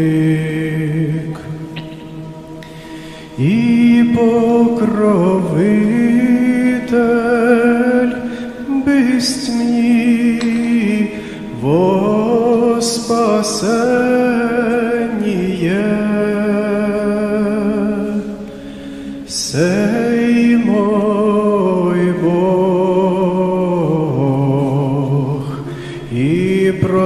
помощник і покровитель бысть мені во спасение. Сей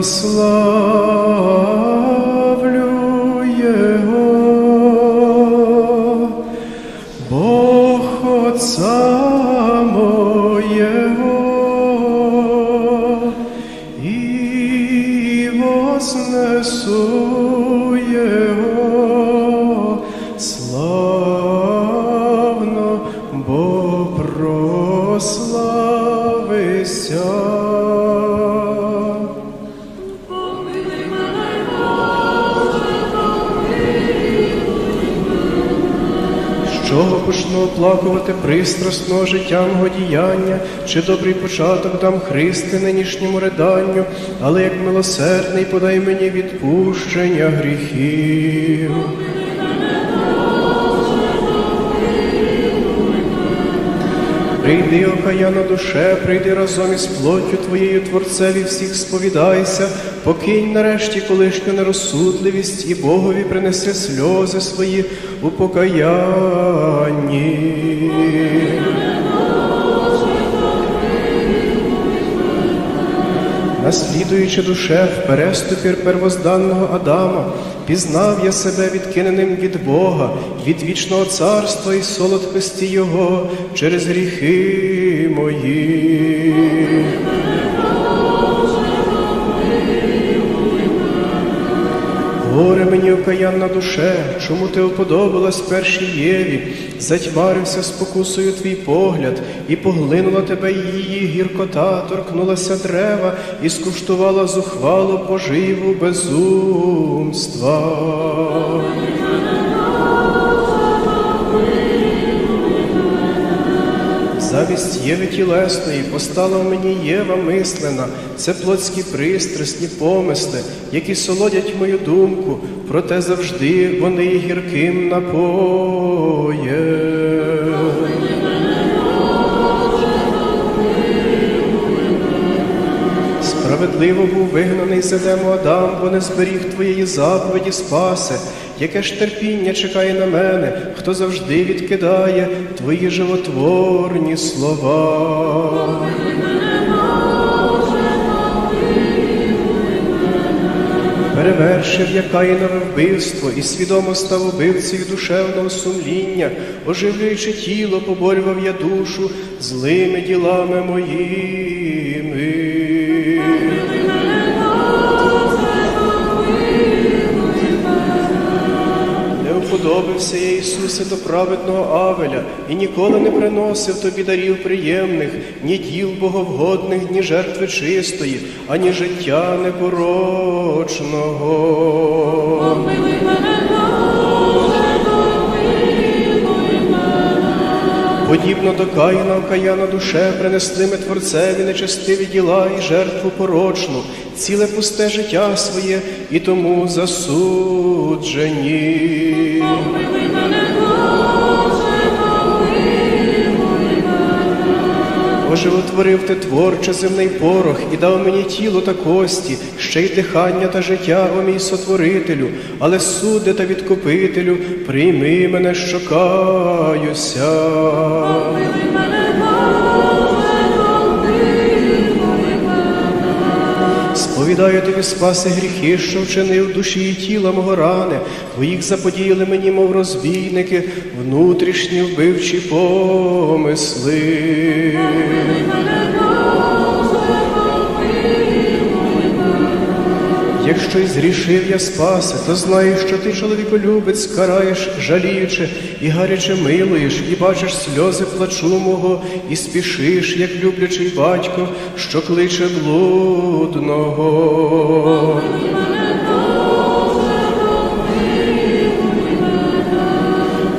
Deus, чого почну оплакувати пристрасного життя мого діяння, чи добрий початок дам христи нинішньому риданню, але як милосердний подай мені відпущення гріхів. Прийди, окаяна душе, прийди разом із плоттю твоєю Творцеві всіх сповідайся, покинь нарешті колишню нерозсудливість і Богові принеси сльози свої у покаянні. Наслідуючи душе в переступір первозданного Адама, пізнав я себе відкиненим від Бога, від вічного царства і солодкості Його через гріхи мої. Горе мені, окаянна душе, чому ти уподобалась першій Єві, затьмарився спокусою твій погляд, і поглинула тебе її гіркота, торкнулася дерева і скуштувала зухвалу поживу безумства. Замість Єви тілесної постала в мені Єва мислена, це плотські пристрасні помисли, які солодять мою думку, проте завжди вони гірким напоєм. Справедливо був вигнаний з Едему Адам, бо не зберіг твоєї заповіді спаси. Яке ж терпіння чекає на мене, хто завжди відкидає твої животворні слова. Перевершив я Каїнове вбивство і свідомо став убивцею душевного сумління, оживлюючи тіло, поборював я душу злими ділами моїми. Не я, Ісусе, до праведного Авеля і ніколи не приносив тобі дарів приємних, ні діл боговгодних, ні жертви чистої, ані життя непорочного. Подібно до Каїна, окаяна душе, принесли ми Творцеві нечестиві діла і жертву порочну, ціле пусте життя своє, і тому засуджені. Оживотворив ти творче земний порох і дав мені тіло та кості, ще й дихання та життя, о мій сотворителю, але суди та відкупителю, прийми мене, що каюся. Сповідаю тобі спаси гріхи, що вчинив душі і тіла мого рани. Твоїх заподіяли мені, мов розбійники, внутрішні вбивчі помисли. Якщо й зрішив я спаси, то знаю, що ти, чоловіколюбець, караєш, жаліючи, і гаряче милуєш, і бачиш сльози плачу мого, і спішиш, як люблячий батько, що кличе блудного.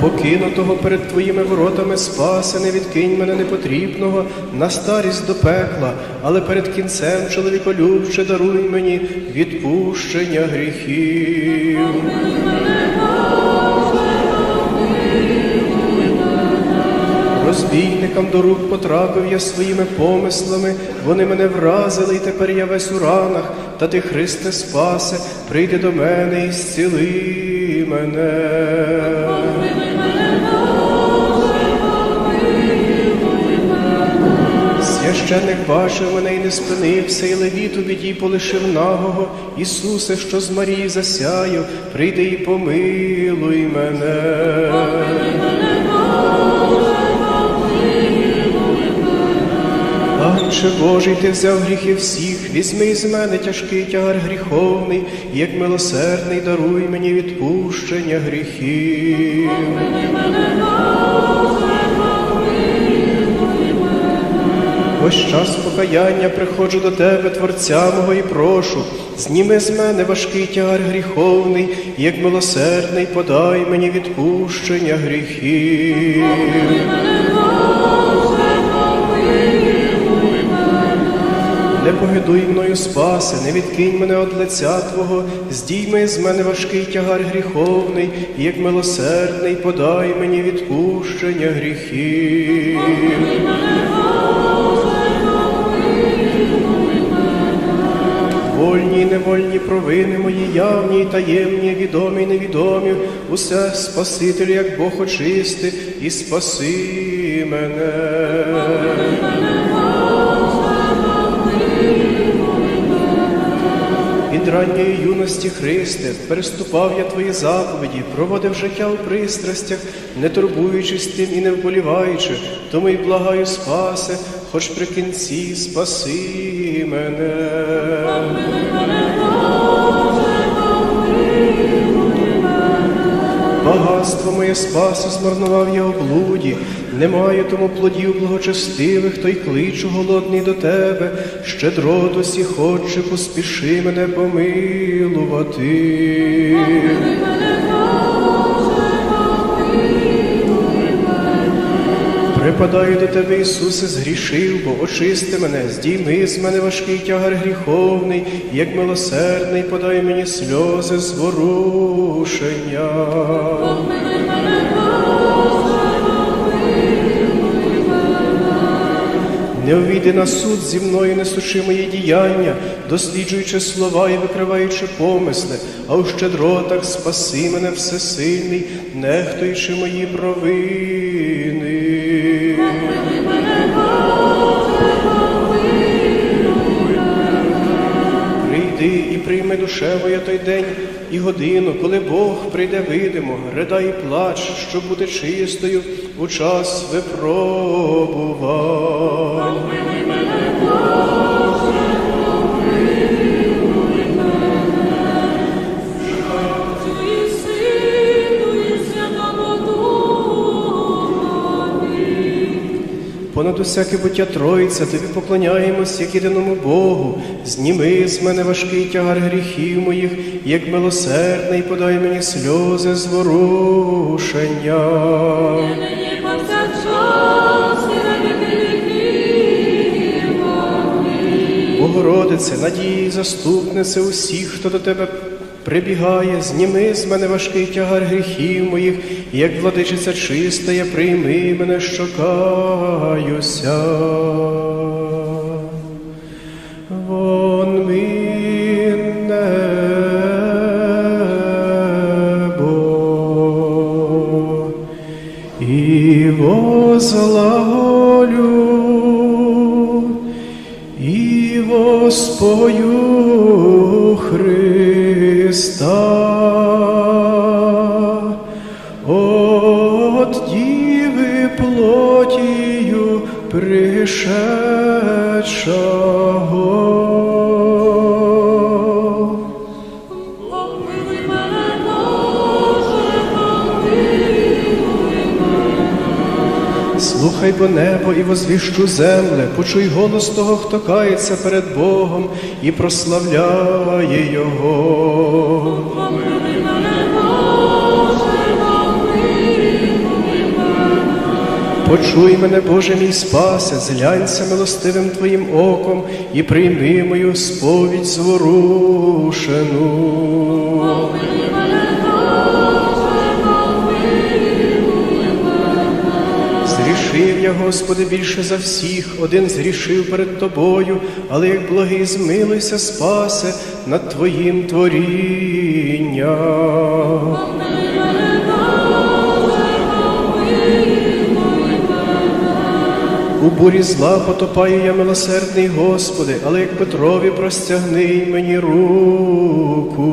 Покинутого перед твоїми воротами спаси, не відкинь мене непотрібного на старість до пекла, але перед кінцем чоловіколюбче даруй мені відпущення гріхів. Розбійникам до рук потрапив я своїми помислами, вони мене вразили, і тепер я весь у ранах, та ти, Христе, спасе, прийди до мене і зціли мене. Священник бачив мене і не спинився, і левіт у біді полишив нагого. Ісусе, що з Марії засяю, прийди і помилуй мене. Отче Божий, ти взяв гріхи всіх, візьми з мене тяжкий тягар гріховний, як милосердний даруй мені відпущення гріхів. Ось час покаяння приходжу до тебе, Творця мого, і прошу, зніми з мене важкий тягар гріховний, як милосердний, подай мені відпущення гріхів. Не погидуй мною спаси, не відкинь мене од лиця Твого, здійми з мене важкий тягар гріховний, і як милосердний, подай мені відпущення гріхів. Вольні невольні провини мої, явні й таємні, відомі невідомі, усе Спасителю, як Бог очисти, і спаси мене. Від ранньої юності Христе, переступав я твої заповіді, проводив життя у пристрастях, не турбуючись тим і не вболіваючи, тому й благаю спасе, хоч при кінці спаси мене. Багатство моє спасу змарнував я у блуді, немає тому плодів благочестивих, то й кличу голодний до тебе, щедрот усі хоче, поспіши мене помилувати. Припадаю до тебе, Ісусе, згрішив, бо очисти мене, здійми з мене важкий тягар гріховний, як милосердний, подай мені сльози зворушення. Не увійди на суд зі мною, несучи мої діяння, досліджуючи слова і викриваючи помисли, а у щедротах спаси мене всесильний, нехтуючи мої провини. Прийди і прийми той день і годину, коли Бог прийде видимо, ридай і плач, щоб бути чистою у час випробувань. Понад усяке буття Тройця, тобі поклоняємось, як єдиному Богу. Зніми з мене важкий тягар гріхів моїх, як милосердний, подай мені сльози зворушення. Богородице, надії, заступнице усіх, хто до тебе прибігає, зніми з мене важкий тягар гріхів моїх, як владичиця чиста, я прийми мене, що каюся. Вон небо, і возлаголю, і воспою плотію пришедшого. Помилуй мене, Боже, помилуй Слухай бо небо і возвіщу земле, почуй голос того, хто кається перед Богом і прославляє Його. Помилуй мене, Почуй мене, Боже мій спасе, зглянься милостивим Твоїм оком і прийми мою сповідь зворушену. Зрішив я, Господи, більше за всіх, один зрішив перед Тобою, але як благий змилуйся, спасе над Твоїм творінням. У бурі зла потопаю я милосердний, Господи, але як Петрові простягни мені руку.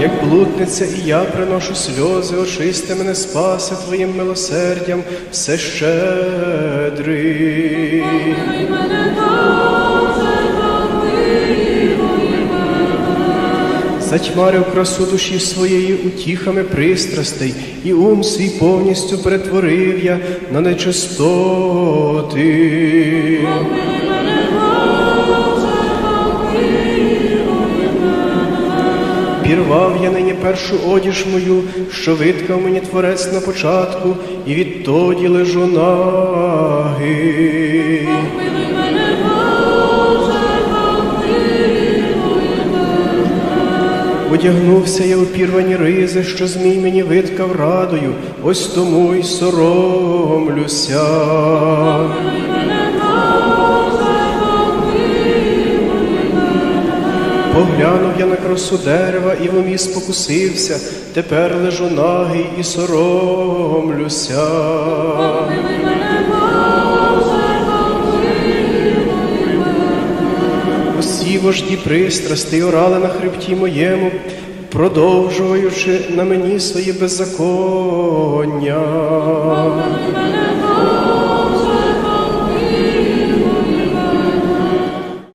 Як блудниця, і я приношу сльози, очисти мене, спаси Твоїм милосердям, все щедрий. Затьмарив красу душі своєї утіхами пристрастей, і ум свій повністю перетворив я на нечистоти. Пірвав я нині першу одіж мою, що виткав мені творець на початку, і відтоді лежу наги. Одягнувся я у пірвані ризи, що змій мені виткав радою, ось тому й соромлюся. Поглянув я на красу дерева і в умі спокусився, тепер лежу нагий і соромлюся. усі вожді пристрасти орали на хребті моєму, продовжуючи на мені свої беззаконня.